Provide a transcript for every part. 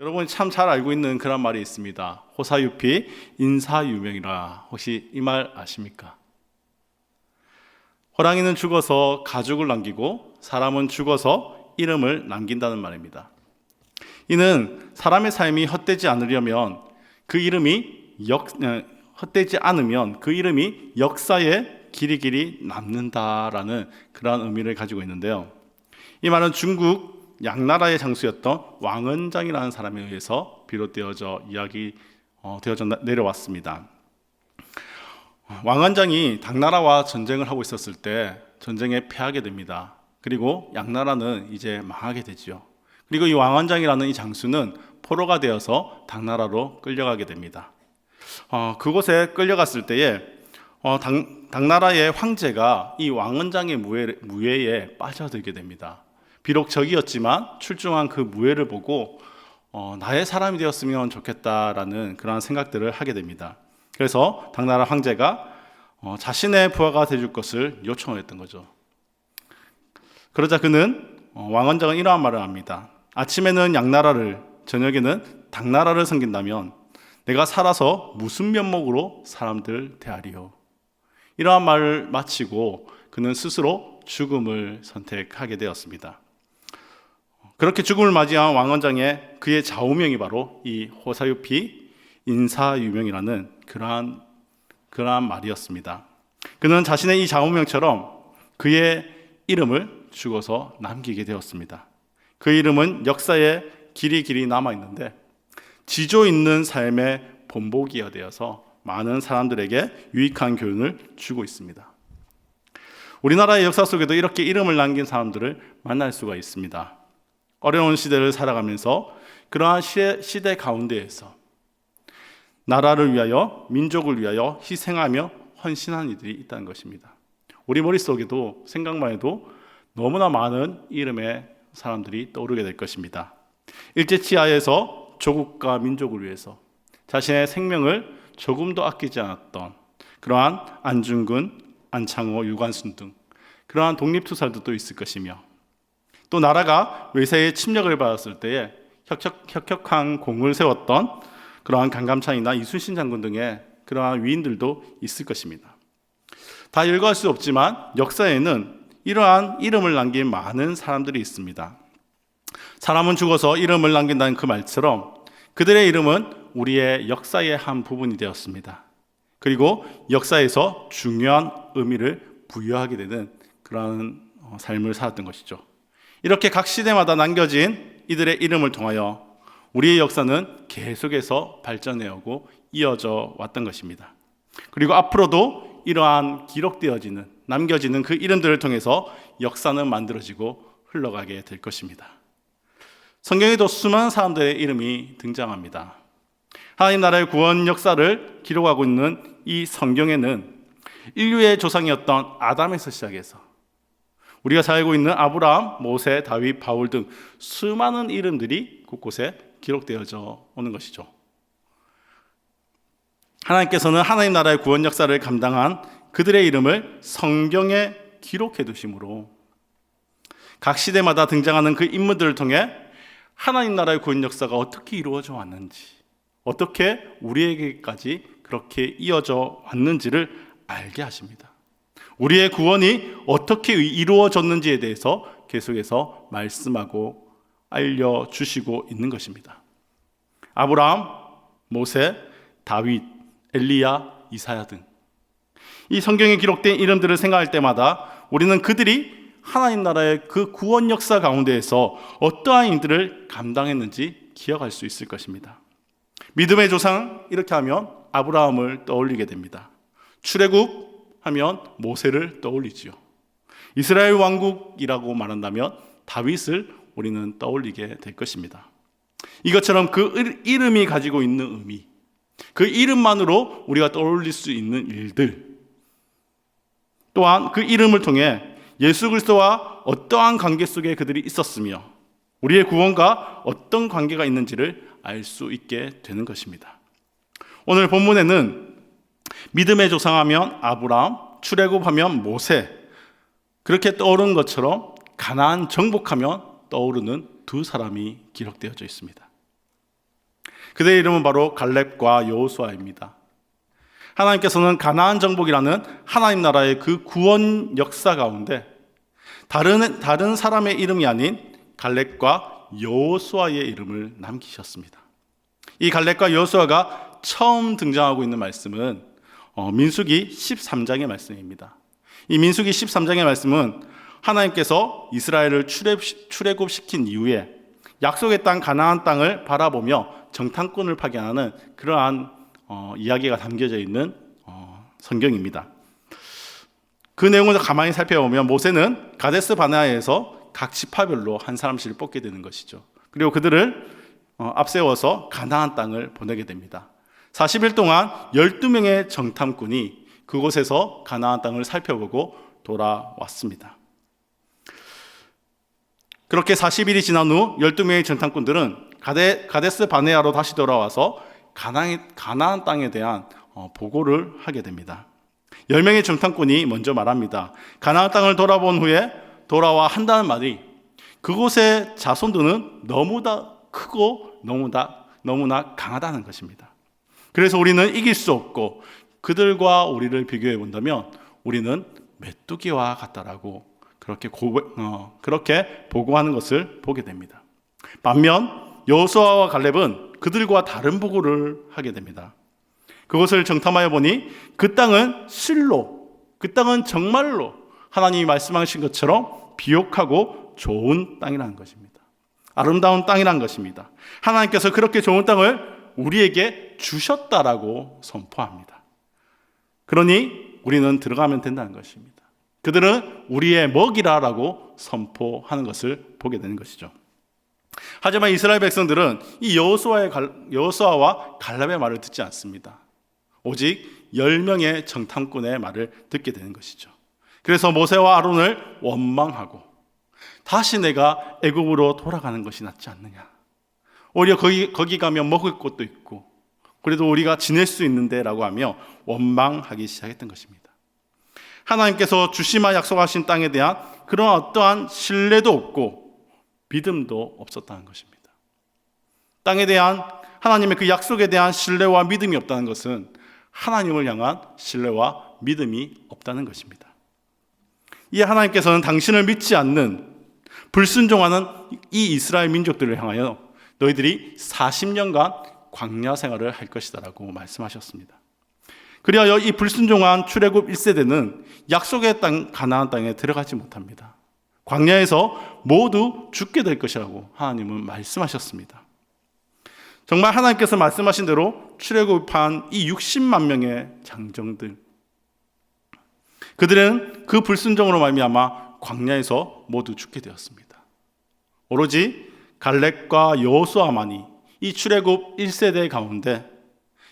여러분이 참 잘 알고 있는 그런 말이 있습니다. 호사유피 인사유명이라. 혹시 이 말 아십니까? 호랑이는 죽어서 가죽을 남기고 사람은 죽어서 이름을 남긴다는 말입니다. 이는 사람의 삶이 헛되지 않으려면 그 이름이 역, 어, 헛되지 않으면 그 이름이 역사에 길이 길이 남는다라는 그러한 의미를 가지고 있는데요. 이 말은 중국 양나라의 장수였던 왕은장이라는 사람에 의해서 비롯되어져 이야기 어, 되어져 나- 내려왔습니다. 왕한장이 당나라와 전쟁을 하고 있었을 때 전쟁에 패하게 됩니다. 그리고 양나라는 이제 망하게 되지요. 그리고 이 왕한장이라는 이 장수는 포로가 되어서 당나라로 끌려가게 됩니다. 어, 그곳에 끌려갔을 때에 어, 당, 당나라의 황제가 이 왕은장의 무해, 무해에 빠져들게 됩니다. 비록 적이었지만 출중한 그 무해를 보고 어, 나의 사람이 되었으면 좋겠다라는 그러한 생각들을 하게 됩니다. 그래서 당나라 황제가 어, 자신의 부하가 되줄 것을 요청을 했던 거죠. 그러자 그는 어, 왕원장은 이러한 말을 합니다. 아침에는 양나라를 저녁에는 당나라를 섬긴다면 내가 살아서 무슨 면목으로 사람들 대하리요. 이러한 말을 마치고 그는 스스로 죽음을 선택하게 되었습니다. 그렇게 죽음을 맞이한 왕원장의 그의 좌우명이 바로 이 호사유피 인사유명이라는 그러한 그러한 말이었습니다. 그는 자신의 이 좌우명처럼 그의 이름을 죽어서 남기게 되었습니다. 그 이름은 역사에 길이 길이 남아 있는데 지조 있는 삶의 본보기가 되어서 많은 사람들에게 유익한 교훈을 주고 있습니다. 우리나라의 역사 속에도 이렇게 이름을 남긴 사람들을 만날 수가 있습니다. 어려운 시대를 살아가면서 그러한 시대, 가운데에서 나라를 위하여 민족을 위하여 희생하며 헌신한 이들이 있다는 것입니다. 우리 머릿속에도 생각만 해도 너무나 많은 이름의 사람들이 떠오르게 될 것입니다. 일제치하에서 조국과 민족을 위해서 자신의 생명을 조금도 아끼지 않았던 그러한 안중근, 안창호, 유관순 등 그러한 독립투사들도 있을 것이며 또 나라가 외세의 침략을 받았을 때에 혁혁, 혁혁 한 공을 세웠던 그러한 강감찬이나 이순신 장군 등의 그러한 위인들도 있을 것입니다. 다 일거할 수 없지만 역사에는 이러한 이름을 남긴 많은 사람들이 있습니다. 사람은 죽어서 이름을 남긴다는 그 말처럼 그들의 이름은 우리의 역사의 한 부분이 되었습니다. 그리고 역사에서 중요한 의미를 부여하게 되는 그러한 어, 삶을 살았던 것이죠. 이렇게 각 시대마다 남겨진 이들의 이름을 통하여 우리의 역사는 계속해서 발전해 오고 이어져 왔던 것입니다. 그리고 앞으로도 이러한 기록되어지는 남겨지는 그 이름들을 통해서 역사는 만들어지고 흘러가게 될 것입니다. 성경에도 수많은 사람들의 이름이 등장합니다. 하나님 나라의 구원 역사를 기록하고 있는 이 성경에는 인류의 조상이었던 아담에서 시작해서 우리가 잘 알고 있는 아브라함, 모세, 다윗, 바울 등 수많은 이름들이 곳곳에 기록되어져 오는 것이죠. 하나님께서는 하나님 나라의 구원 역사를 감당한 그들의 이름을 성경에 기록해 두심으로 각 시대마다 등장하는 그 인물들을 통해 하나님 나라의 구원 역사가 어떻게 이루어져 왔는지, 어떻게 우리에게까지 그렇게 이어져 왔는지를 알게 하십니다. 우리의 구원이 어떻게 이루어졌는지에 대해서 계속해서 말씀하고 알려주시고 있는 것입니다. 아브라함, 모세, 다윗, 엘리야, 이사야 등. 이 성경에 기록된 이름들을 생각할 때마다 우리는 그들이 하나님 나라의 그 구원 역사 가운데에서 어떠한 일들을 감당했는지 기억할 수 있을 것입니다. 믿음의 조상 이렇게 하면 아브라함을 떠올리게 됩니다. 출애굽 하면 모세를 떠올리지요. 이스라엘 왕국이라고 말한다면 다윗을 우리는 떠올리게 될 것입니다. 이것처럼 그 이름이 가지고 있는 의미, 그 이름만으로 우리가 떠올릴 수 있는 일들, 또한 그 이름을 통해 예수 그리스도와 어떠한 관계 속에 그들이 있었으며 우리의 구원과 어떤 관계가 있는지를 알 수 있게 되는 것입니다. 오늘 본문에는 믿음의 조상하면 아브라함, 출애굽하면 모세 그렇게 떠오르는 것처럼 가나안 정복하면 떠오르는 두 사람이 기록되어져 있습니다. 그들의 이름은 바로 갈렙과 여호수아입니다. 하나님께서는 가나안 정복이라는 하나님 나라의 그 구원 역사 가운데 다른 다른 사람의 이름이 아닌 갈렙과 여호수아의 이름을 남기셨습니다. 이 갈렙과 여호수아가 처음 등장하고 있는 말씀은 어, 민수기 13장의 말씀입니다. 이 민수기 13장의 말씀은 하나님께서 이스라엘을 출애, 출애굽 시킨 이후에 약속의 땅 가나안 땅을 바라보며 정탐꾼을 파견하는 그러한 어, 이야기가 담겨져 있는 어, 성경입니다. 그 내용을 가만히 살펴보면 모세는 가데스 바네아에서 각 지파별로 한 사람씩을 뽑게 되는 것이죠. 그리고 그들을 어, 앞세워서 가나안 땅을 보내게 됩니다. 40일 동안 12명의 정탐꾼이 그곳에서 가나안 땅을 살펴보고 돌아왔습니다. 그렇게 40일이 지난 후 12명의 정탐꾼들은 가데, 가데스 바네아로 다시 돌아와서 가나안, 가나안 땅에 대한 어, 보고를 하게 됩니다. 10명의 정탐꾼이 먼저 말합니다. 가나안 땅을 돌아본 후에 돌아와 한다는 말이 그곳의 자손들은 너무나 크고 너무나 너무나 강하다는 것입니다. 그래서 우리는 이길 수 없고 그들과 우리를 비교해 본다면 우리는 메뚜기와 같다라고 그렇게 고, 어, 그렇게 보고하는 것을 보게 됩니다. 반면 여호수아와 갈렙은 그들과 다른 보고를 하게 됩니다. 그것을 정탐하여 보니 그 땅은 실로 그 땅은 정말로 하나님이 말씀하신 것처럼 비옥하고 좋은 땅이라는 것입니다. 아름다운 땅이라는 것입니다. 하나님께서 그렇게 좋은 땅을 우리에게 주셨다라고 선포합니다. 그러니 우리는 들어가면 된다는 것입니다. 그들은 우리의 먹이라라고 선포하는 것을 보게 되는 것이죠. 하지만 이스라엘 백성들은 이 여호수아의 여호수아와 갈렙의 말을 듣지 않습니다. 오직 10명의 정탐꾼의 말을 듣게 되는 것이죠. 그래서 모세와 아론을 원망하고 다시 내가 애굽으로 돌아가는 것이 낫지 않느냐. 오히려 거기 거기 가면 먹을 것도 있고 그래도 우리가 지낼 수 있는데라고 하며 원망하기 시작했던 것입니다. 하나님께서 주시마 약속하신 땅에 대한 그런 어떠한 신뢰도 없고 믿음도 없었다는 것입니다. 땅에 대한 하나님의 그 약속에 대한 신뢰와 믿음이 없다는 것은 하나님을 향한 신뢰와 믿음이 없다는 것입니다. 이 하나님께서는 당신을 믿지 않는 불순종하는 이 이스라엘 민족들을 향하여 너희들이 40년간 광야 생활을 할 것이다라고 말씀하셨습니다. 그리하여 이 불순종한 출애굽 1세대는 약속의 땅 가나안 땅에 들어가지 못합니다. 광야에서 모두 죽게 될 것이라고 하나님은 말씀하셨습니다. 정말 하나님께서 말씀하신 대로 출애굽한 이 60만 명의 장정들 그들은 그 불순종으로 말미암아 광야에서 모두 죽게 되었습니다. 오로지 갈렙과 여호수아만이 이 출애굽 1세대 가운데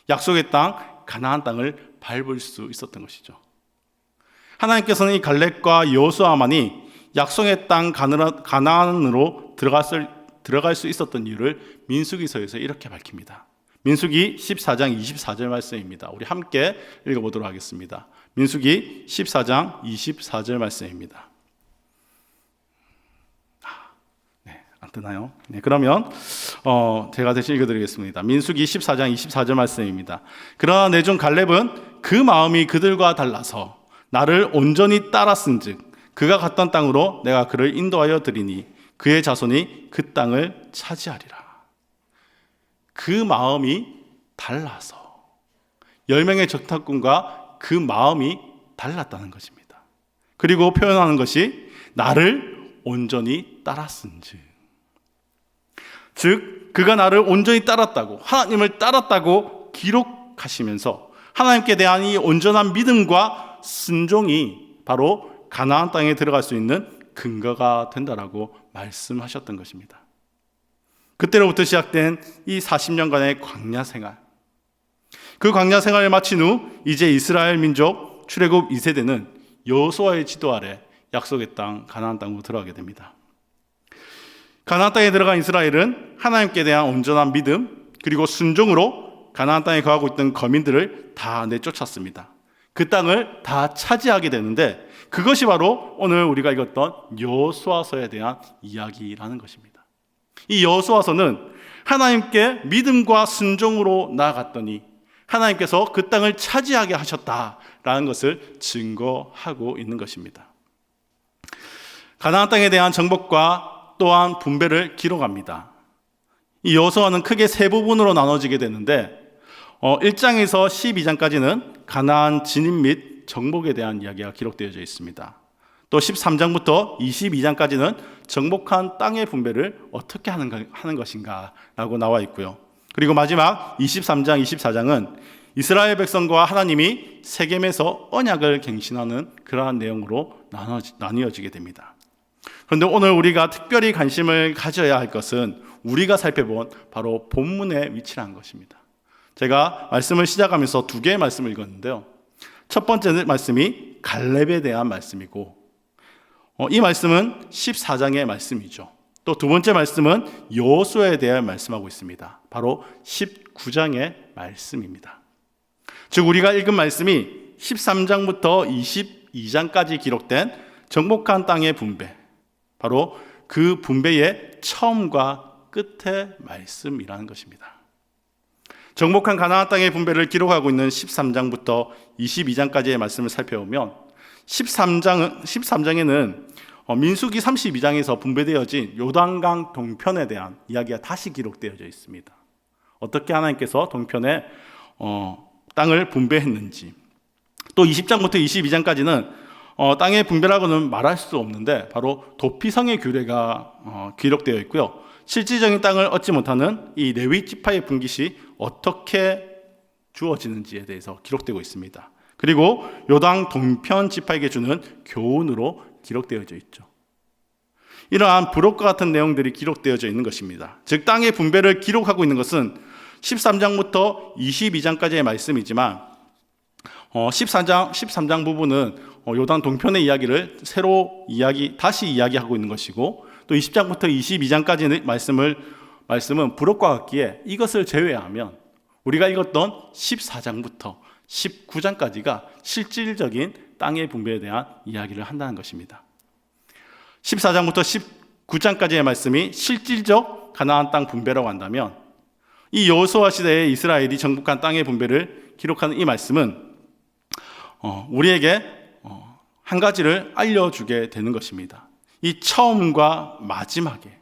약속의 땅 가나안 땅을 밟을 수 있었던 것이죠. 하나님께서는 이 갈렙과 여호수아만이 약속의 땅 가나안으로 들어갔을 들어갈 수 있었던 이유를 민수기서에서 이렇게 밝힙니다. 민수기 14장 24절 말씀입니다. 우리 함께 읽어보도록 하겠습니다. 민수기 14장 24절 말씀입니다. 뜨나요? 네, 그러면 어, 제가 대신 읽어드리겠습니다. 민수기 14장 24절 말씀입니다. 그러나 내종 갈렙은 그 마음이 그들과 달라서 나를 온전히 따랐은즉 그가 갔던 땅으로 내가 그를 인도하여 드리니 그의 자손이 그 땅을 차지하리라. 그 마음이 달라서 열 명의 적탁꾼과 그 마음이 달랐다는 것입니다. 그리고 표현하는 것이 나를 온전히 따랐은즉 즉 그가 나를 온전히 따랐다고 하나님을 따랐다고 기록하시면서 하나님께 대한 이 온전한 믿음과 순종이 바로 가나안 땅에 들어갈 수 있는 근거가 된다라고 말씀하셨던 것입니다. 그때로부터 시작된 이 40년간의 광야 생활. 그 광야 생활을 마친 후 이제 이스라엘 민족 출애굽 2세대는 여호수아의 지도 아래 약속의 땅 가나안 땅으로 들어가게 됩니다. 가나안 땅에 들어간 이스라엘은 하나님께 대한 온전한 믿음 그리고 순종으로 가나안 땅에 거하고 있던 거민들을 다 내쫓았습니다. 그 땅을 다 차지하게 되는데 그것이 바로 오늘 우리가 읽었던 여호수아서에 대한 이야기라는 것입니다. 이 여호수아서는 하나님께 믿음과 순종으로 나아갔더니 하나님께서 그 땅을 차지하게 하셨다라는 것을 증거하고 있는 것입니다. 가나안 땅에 대한 정복과 또한 분배를 기록합니다. 이 여호수아는 크게 세 부분으로 나눠지게 되는데 어, 1장에서 12장까지는 가나안 진입 및 정복에 대한 이야기가 기록되어져 있습니다. 또 13장부터 22장까지는 정복한 땅의 분배를 어떻게 하는, 하는 것인가라고 나와 있고요. 그리고 마지막 23장, 24장은 이스라엘 백성과 하나님이 세겜에서 언약을 갱신하는 그러한 내용으로 나뉘어지게 됩니다. 그런데 오늘 우리가 특별히 관심을 가져야 할 것은 우리가 살펴본 바로 본문의 위치라는 것입니다. 제가 말씀을 시작하면서 두 개의 말씀을 읽었는데요. 첫 번째 말씀이 갈렙에 대한 말씀이고, 어, 이 말씀은 14장의 말씀이죠. 또 두 번째 말씀은 여호수아에 대한 말씀하고 있습니다. 바로 19장의 말씀입니다. 즉 우리가 읽은 말씀이 13장부터 22장까지 기록된 정복한 땅의 분배, 바로 그 분배의 처음과 끝의 말씀이라는 것입니다. 정복한 가나안 땅의 분배를 기록하고 있는 13장부터 22장까지의 말씀을 살펴보면 13장 13장에는 어, 민수기 32장에서 분배되어진 요단강 동편에 대한 이야기가 다시 기록되어져 있습니다. 어떻게 하나님께서 동편에 어, 땅을 분배했는지 또 20장부터 22장까지는 어, 땅의 분배라고는 말할 수 없는데 바로 도피성의 규례가 어, 기록되어 있고요. 실질적인 땅을 얻지 못하는 이 레위 지파의 분깃이 어떻게 주어지는지에 대해서 기록되고 있습니다. 그리고 요당 동편 지파에게 주는 교훈으로 기록되어져 있죠. 이러한 부록과 같은 내용들이 기록되어져 있는 것입니다. 즉 땅의 분배를 기록하고 있는 것은 13장부터 22장까지의 말씀이지만 어, 14장 13장 부분은 어, 요단 동편의 이야기를 새로 이야기 다시 이야기하고 있는 것이고 또 20장부터 22장까지의 말씀을 말씀은 부록과 같기에 이것을 제외하면 우리가 읽었던 14장부터 19장까지가 실질적인 땅의 분배에 대한 이야기를 한다는 것입니다. 14장부터 19장까지의 말씀이 실질적 가나안 땅 분배라고 한다면 이 여호수아 시대의 이스라엘이 정복한 땅의 분배를 기록하는 이 말씀은 어, 우리에게 어, 한 가지를 알려주게 되는 것입니다. 이 처음과 마지막에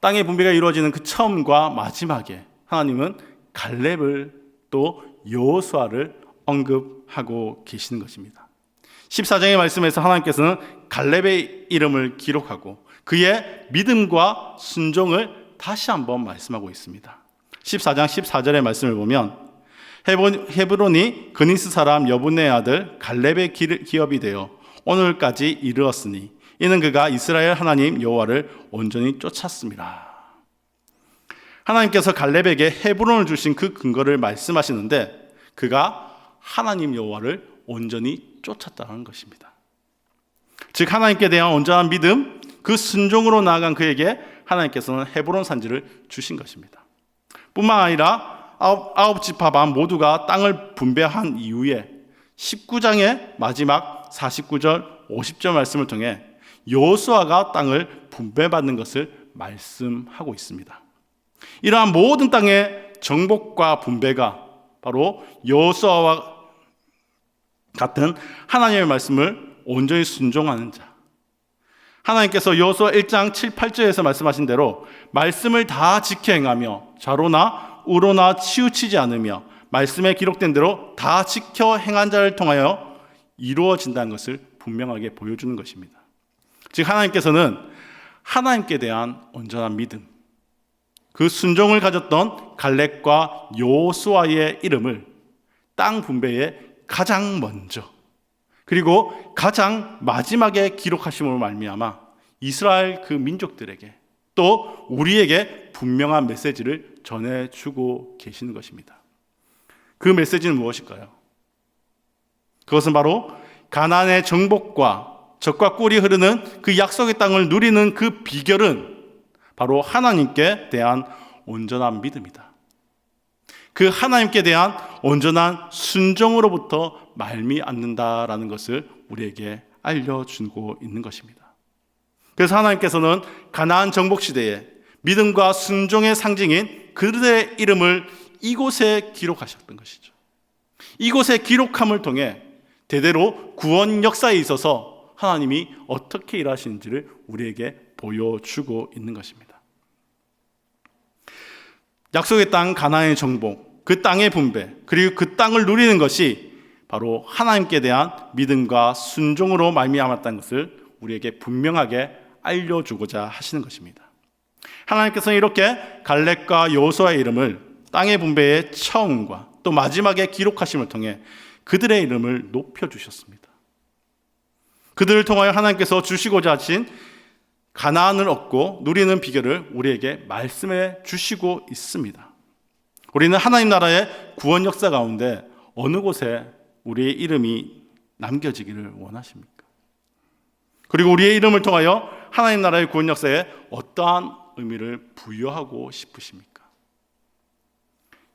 땅의 분배가 이루어지는 그 처음과 마지막에 하나님은 갈렙을 또 여호수아를 언급하고 계시는 것입니다. 14장의 말씀에서 하나님께서는 갈렙의 이름을 기록하고 그의 믿음과 순종을 다시 한번 말씀하고 있습니다. 14장 14절의 말씀을 보면 헤브론이 그니스 사람 여분의 아들 갈렙의 기업이 되어 오늘까지 이르렀으니 이는 그가 이스라엘 하나님 여호와를 온전히 쫓았습니다. 하나님께서 갈렙에게 헤브론을 주신 그 근거를 말씀하시는데 그가 하나님 여호와를 온전히 쫓았다는 것입니다. 즉 하나님께 대한 온전한 믿음, 그 순종으로 나아간 그에게 하나님께서는 헤브론 산지를 주신 것입니다. 뿐만 아니라 아홉, 아홉 지파 반 모두가 땅을 분배한 이후에 19장의 마지막 49절, 50절 말씀을 통해 여호수아가 땅을 분배받는 것을 말씀하고 있습니다. 이러한 모든 땅의 정복과 분배가 바로 여호수아와 같은 하나님의 말씀을 온전히 순종하는 자. 하나님께서 여호수아 1장 7, 8절에서 말씀하신 대로 말씀을 다 지켜 행하며 좌로나 우로나 치우치지 않으며 말씀에 기록된 대로 다 지켜 행한 자를 통하여 이루어진다는 것을 분명하게 보여주는 것입니다. 즉 하나님께서는 하나님께 대한 온전한 믿음, 그 순종을 가졌던 갈렙과 요수아의 이름을 땅 분배에 가장 먼저 그리고 가장 마지막에 기록하심으로 말미암아 이스라엘 그 민족들에게 또 우리에게 분명한 메시지를 전해주고 계시는 것입니다. 그 메시지는 무엇일까요? 그것은 바로 가난의 정복과 적과 꿀이 흐르는 그 약속의 땅을 누리는 그 비결은 바로 하나님께 대한 온전한 믿음이다. 그 하나님께 대한 온전한 순종으로부터 말미암는다라는 것을 우리에게 알려주고 있는 것입니다. 그래서 하나님께서는 가나안 정복 시대에 믿음과 순종의 상징인 그들의 이름을 이곳에 기록하셨던 것이죠. 이곳에 기록함을 통해 대대로 구원 역사에 있어서 하나님이 어떻게 일하시는지를 우리에게 보여주고 있는 것입니다. 약속의 땅 가나안의 정복, 그 땅의 분배, 그리고 그 땅을 누리는 것이 바로 하나님께 대한 믿음과 순종으로 말미암았다는 것을 우리에게 분명하게 알려주고자 하시는 것입니다. 하나님께서는 이렇게 갈렙과 여호수아의 이름을 땅의 분배의 처음과 또 마지막에 기록하심을 통해 그들의 이름을 높여 주셨습니다. 그들을 통하여 하나님께서 주시고자 하신 가나안을 얻고 누리는 비결을 우리에게 말씀해 주시고 있습니다. 우리는 하나님 나라의 구원 역사 가운데 어느 곳에 우리의 이름이 남겨지기를 원하십니까? 그리고 우리의 이름을 통하여 하나님 나라의 구원 역사에 어떠한 의미를 부여하고 싶으십니까?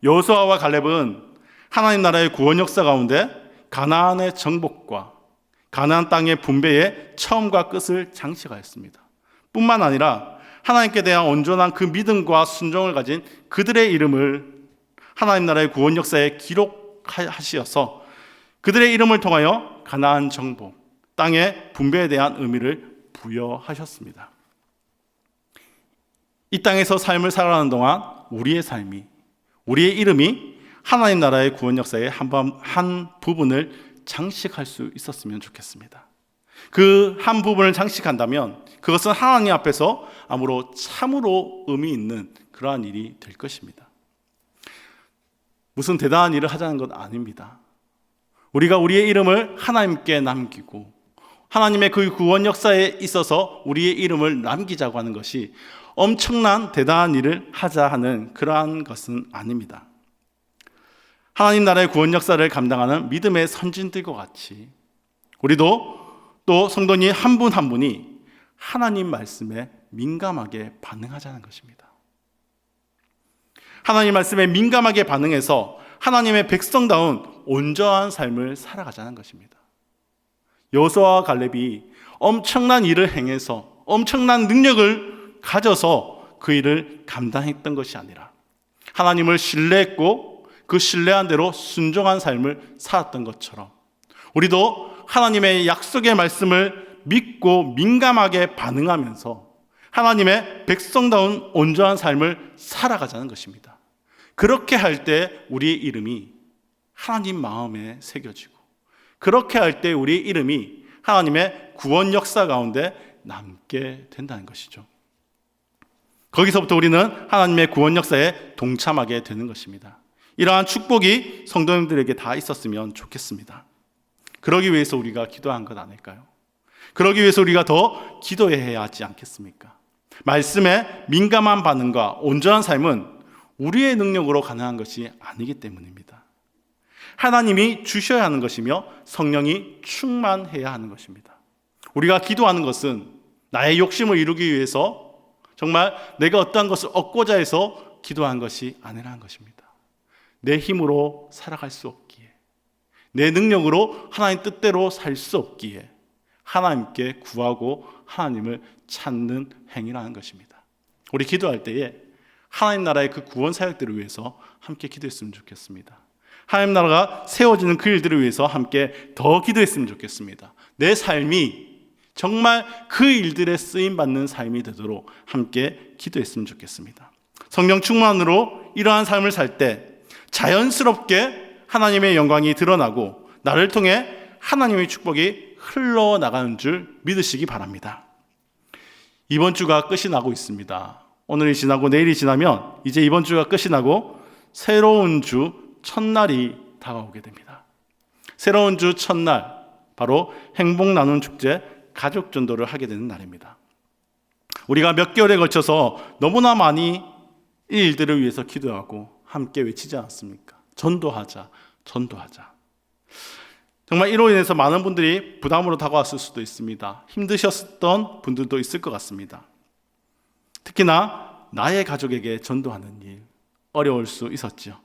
여호수아와 갈렙은 하나님 나라의 구원 역사 가운데 가나안의 정복과 가나안 땅의 분배의 처음과 끝을 장식하였습니다. 뿐만 아니라 하나님께 대한 온전한 그 믿음과 순종을 가진 그들의 이름을 하나님 나라의 구원 역사에 기록하시어서 그들의 이름을 통하여 가나안 정복, 땅의 분배에 대한 의미를 부여하셨습니다. 이 땅에서 삶을 살아가는 동안 우리의 삶이, 우리의 이름이 하나님 나라의 구원 역사의 한, 한 부분을 장식할 수 있었으면 좋겠습니다. 그 한 부분을 장식한다면 그것은 하나님 앞에서 아무로 참으로 의미 있는 그러한 일이 될 것입니다. 무슨 대단한 일을 하자는 것 아닙니다. 우리가 우리의 이름을 하나님께 남기고 하나님의 그 구원 역사에 있어서 우리의 이름을 남기자고 하는 것이 엄청난 대단한 일을 하자 하는 그러한 것은 아닙니다. 하나님 나라의 구원 역사를 감당하는 믿음의 선진들과 같이 우리도 또 성도님 한 분 한 분이 하나님 말씀에 민감하게 반응하자는 것입니다. 하나님 말씀에 민감하게 반응해서 하나님의 백성다운 온전한 삶을 살아가자는 것입니다. 여호수아와 갈렙이 엄청난 일을 행해서 엄청난 능력을 가져서 그 일을 감당했던 것이 아니라 하나님을 신뢰했고 그 신뢰한 대로 순종한 삶을 살았던 것처럼 우리도 하나님의 약속의 말씀을 믿고 민감하게 반응하면서 하나님의 백성다운 온전한 삶을 살아가자는 것입니다. 그렇게 할 때 우리의 이름이 하나님 마음에 새겨지고 그렇게 할 때 우리의 이름이 하나님의 구원 역사 가운데 남게 된다는 것이죠. 거기서부터 우리는 하나님의 구원 역사에 동참하게 되는 것입니다. 이러한 축복이 성도님들에게 다 있었으면 좋겠습니다. 그러기 위해서 우리가 기도한 것 아닐까요? 그러기 위해서 우리가 더 기도해야 하지 않겠습니까? 말씀에 민감한 반응과 온전한 삶은 우리의 능력으로 가능한 것이 아니기 때문입니다. 하나님이 주셔야 하는 것이며 성령이 충만해야 하는 것입니다. 우리가 기도하는 것은 나의 욕심을 이루기 위해서 정말 내가 어떠한 것을 얻고자 해서 기도한 것이 아니라는 것입니다. 내 힘으로 살아갈 수 없기에, 내 능력으로 하나님 뜻대로 살 수 없기에 하나님께 구하고 하나님을 찾는 행위라는 것입니다. 우리 기도할 때에 하나님 나라의 그 구원 사역들을 위해서 함께 기도했으면 좋겠습니다. 하나님 나라가 세워지는 그 일들을 위해서 함께 더 기도했으면 좋겠습니다. 내 삶이 정말 그 일들에 쓰임 받는 삶이 되도록 함께 기도했으면 좋겠습니다. 성령 충만으로 이러한 삶을 살 때 자연스럽게 하나님의 영광이 드러나고 나를 통해 하나님의 축복이 흘러나가는 줄 믿으시기 바랍니다. 이번 주가 끝이 나고 있습니다. 오늘이 지나고 내일이 지나면 이제 이번 주가 끝이 나고 새로운 주 첫날이 다가오게 됩니다. 새로운 주 첫날, 바로 행복 나눔 축제 가족 전도를 하게 되는 날입니다. 우리가 몇 개월에 걸쳐서 너무나 많이 이 일들을 위해서 기도하고 함께 외치지 않았습니까? 전도하자, 전도하자. 정말 이로 인해서 많은 분들이 부담으로 다가왔을 수도 있습니다. 힘드셨던 분들도 있을 것 같습니다. 특히나 나의 가족에게 전도하는 일, 어려울 수 있었죠.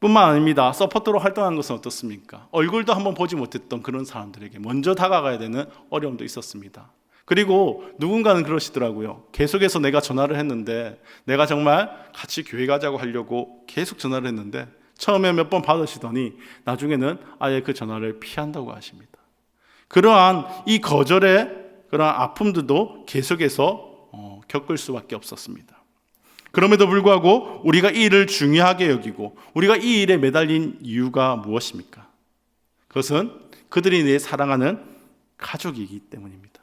뿐만 아닙니다. 서포터로 활동한 것은 어떻습니까? 얼굴도 한번 보지 못했던 그런 사람들에게 먼저 다가가야 되는 어려움도 있었습니다. 그리고 누군가는 그러시더라고요. 계속해서 내가 전화를 했는데 내가 정말 같이 교회 가자고 하려고 계속 전화를 했는데 처음에 몇 번 받으시더니 나중에는 아예 그 전화를 피한다고 하십니다. 그러한 이 거절의 그러한 아픔들도 계속해서 어, 겪을 수밖에 없었습니다. 그럼에도 불구하고 우리가 이 일을 중요하게 여기고 우리가 이 일에 매달린 이유가 무엇입니까? 그것은 그들이 내 사랑하는 가족이기 때문입니다.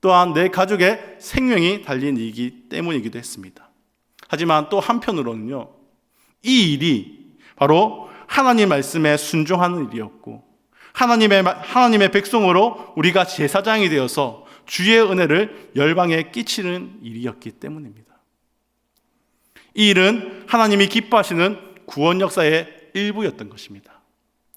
또한 내 가족의 생명이 달린 일이기 때문이기도 했습니다. 하지만 또 한편으로는요, 이 일이 바로 하나님 말씀에 순종하는 일이었고, 하나님의, 하나님의 백성으로 우리가 제사장이 되어서 주의 은혜를 열방에 끼치는 일이었기 때문입니다. 이 일은 하나님이 기뻐하시는 구원 역사의 일부였던 것입니다.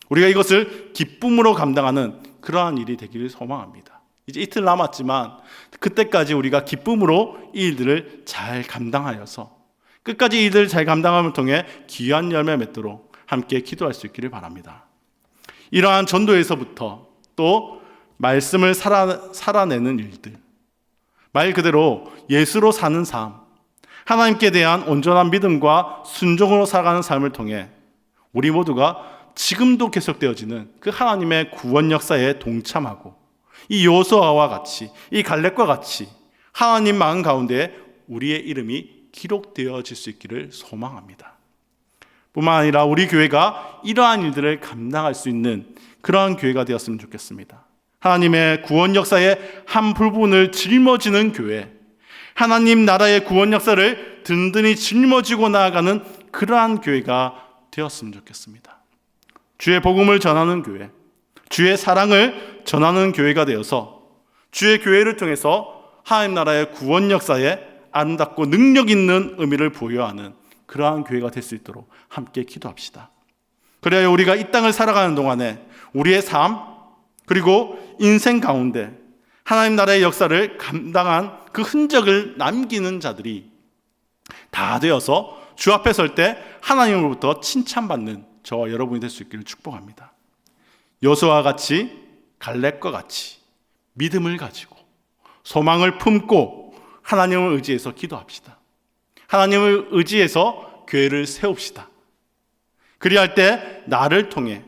우리가 이것을 기쁨으로 감당하는 그러한 일이 되기를 소망합니다. 이제 이틀 남았지만 그때까지 우리가 기쁨으로 이 일들을 잘 감당하여서 끝까지 이 일들을 잘 감당함을 통해 귀한 열매 맺도록 함께 기도할 수 있기를 바랍니다. 이러한 전도에서부터 또 말씀을 살아, 살아내는 일들, 말 그대로 예수로 사는 삶, 하나님께 대한 온전한 믿음과 순종으로 살아가는 삶을 통해 우리 모두가 지금도 계속되어지는 그 하나님의 구원 역사에 동참하고 이 요소아와 같이 이 갈렙과 같이 하나님 마음 가운데 우리의 이름이 기록되어질 수 있기를 소망합니다. 뿐만 아니라 우리 교회가 이러한 일들을 감당할 수 있는 그러한 교회가 되었으면 좋겠습니다. 하나님의 구원 역사의 한 부분을 짊어지는 교회, 하나님 나라의 구원 역사를 든든히 짊어지고 나아가는 그러한 교회가 되었으면 좋겠습니다. 주의 복음을 전하는 교회, 주의 사랑을 전하는 교회가 되어서 주의 교회를 통해서 하나님 나라의 구원 역사에 아름답고 능력 있는 의미를 부여하는 그러한 교회가 될 수 있도록 함께 기도합시다. 그래야 우리가 이 땅을 살아가는 동안에 우리의 삶 그리고 인생 가운데 하나님 나라의 역사를 감당한 그 흔적을 남기는 자들이 다 되어서 주 앞에 설 때 하나님으로부터 칭찬받는 저와 여러분이 될 수 있기를 축복합니다. 여수와 같이 갈렙과 같이 믿음을 가지고 소망을 품고 하나님을 의지해서 기도합시다. 하나님을 의지해서 교회를 세웁시다. 그리할 때 나를 통해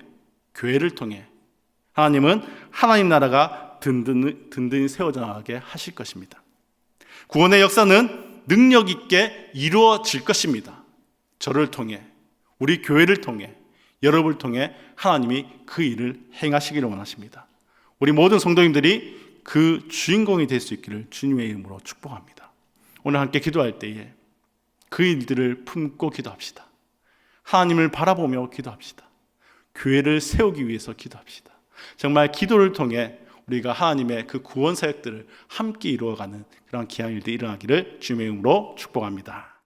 교회를 통해 하나님은 하나님 나라가 든든히, 든든히 세워져 나가게 하실 것입니다. 구원의 역사는 능력 있게 이루어질 것입니다. 저를 통해 우리 교회를 통해 여러분을 통해 하나님이 그 일을 행하시기를 원하십니다. 우리 모든 성도님들이 그 주인공이 될 수 있기를 주님의 이름으로 축복합니다. 오늘 함께 기도할 때에 그 일들을 품고 기도합시다. 하나님을 바라보며 기도합시다. 교회를 세우기 위해서 기도합시다. 정말 기도를 통해 우리가 하나님의 그 구원 사역들을 함께 이루어가는 그런 기한 일들이 일어나기를 주님의 이름으로 축복합니다.